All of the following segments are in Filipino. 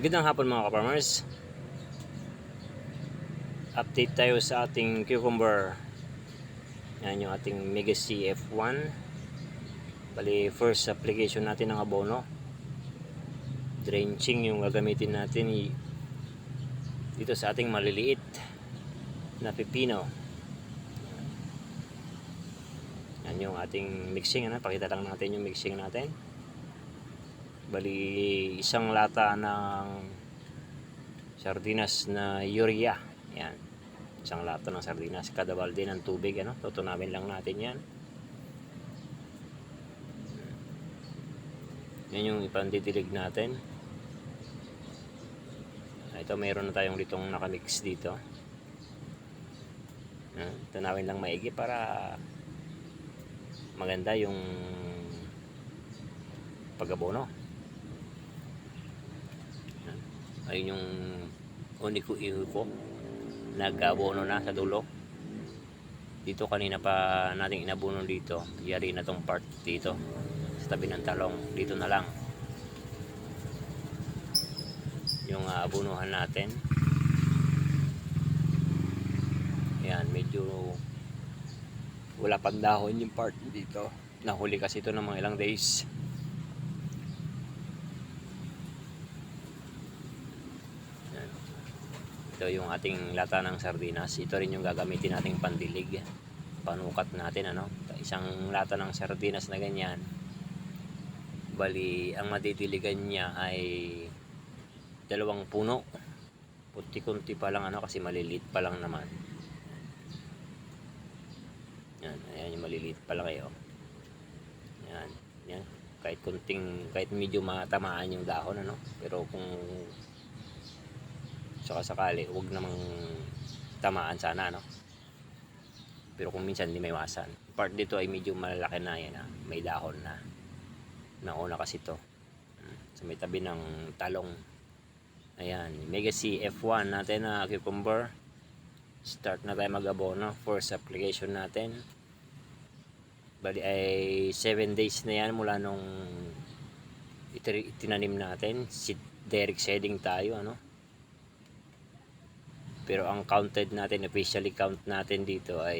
Magandang hapon mga ka-farmers. Update tayo sa ating cucumber. Yan yung ating Mega CF1. Bali, first application natin ng abono. Drenching yung gagamitin natin dito sa ating maliliit na pipino. Yan yung ating mixing. Ano? Pakita lang natin yung mixing natin. Bali, isang lata ng sardinas na urea. Yan. Isang lata ng sardinas. Kada balde ng tubig. Ano? Tutunawin lang natin yan. Yan yung ipandidilig natin. Ito, mayroon na tayong litong nakamix dito. Tunawin lang maigi para maganda yung pag-abono. Ayun yung ko nag-abono na sa dulo. Dito kanina pa nating inabono dito. Yari na tong part dito. Sa tabi ng talong. Dito na lang. Yung uh, abonuhan natin. Yan medyo wala pang dahon yung part dito. Nahuli kasi ito ng mga ilang days Ito yung ating lata ng sardinas. Ito rin yung gagamitin nating pandilig. Panukat natin ano. Isang lata ng sardinas na ganyan. Bali, ang madidiligan niya ay dalawang puno. Puti-kunti pa lang ano kasi maliliit pa lang naman. Yan, ayan yung maliliit pa lang kayo. Yan, yan. Kahit kunting, kahit medyo matamaan yung dahon ano. Pero kung saka sakali huwag namang tamaan sana no? Pero kung minsan hindi may iwasan. Part dito ay medyo malalaki na yan ha? may dahon na. Nauna kasi to. Sa may tabi ng talong. Ayan. Mega C F1 natin na cucumber. Start na tayo mag-abono first application natin. Bali ay 7 days na yan mula nung itinanim natin. Si direct seeding tayo ano pero ang counted natin, officially count natin dito ay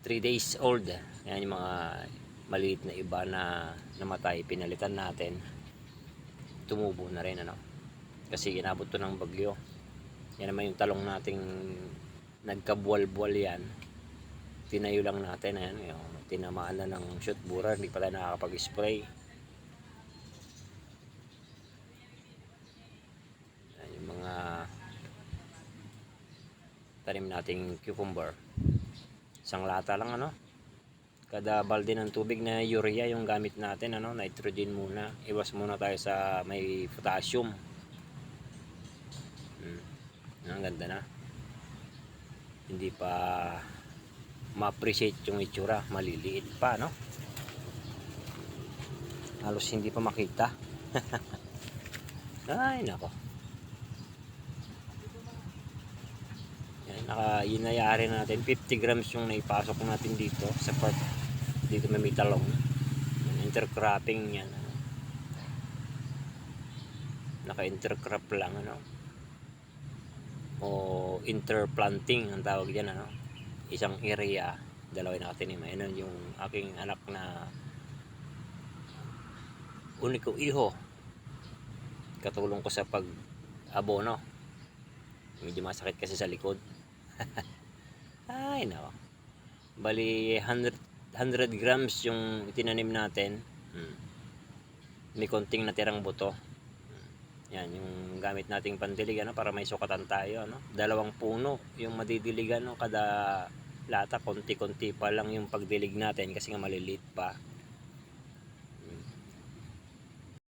3 days old. Yan yung mga maliit na iba na namatay, pinalitan natin. Tumubo na rin ano. Kasi inabot to ng bagyo. Yan naman yung talong nating nagkabuwal-buwal yan. Tinayo lang natin. Ayan, yung tinamaan na ng shoot bura. Hindi pala nakakapag-spray. Yan yung mga tanim nating cucumber. Isang lata lang ano. Kada balde ng tubig na urea yung gamit natin ano, nitrogen muna. Iwas muna tayo sa may potassium. Hmm. Ang ganda na. Hindi pa ma-appreciate yung itsura, maliliit pa no. Halos hindi pa makita. Ay nako. Yan, naka, yun nayari natin. 50 grams yung naipasok natin dito sa part. Dito may, talong. Intercropping yan. Ano. Naka-intercrop lang. Ano. O interplanting ang tawag dyan. Ano. Isang area. Dalawa nakatinim. Yan yung aking anak na uniko iho. Katulong ko sa pag abono. Medyo masakit kasi sa likod. Ay, nako. Bali, 100, 100 grams yung tinanim natin. Hmm. May konting natirang buto. Hmm. Yan, yung gamit nating pandilig, ano, para may sukatan tayo, ano. Dalawang puno yung madidiligan, no, kada lata, konti-konti pa lang yung pagdilig natin kasi nga maliliit pa.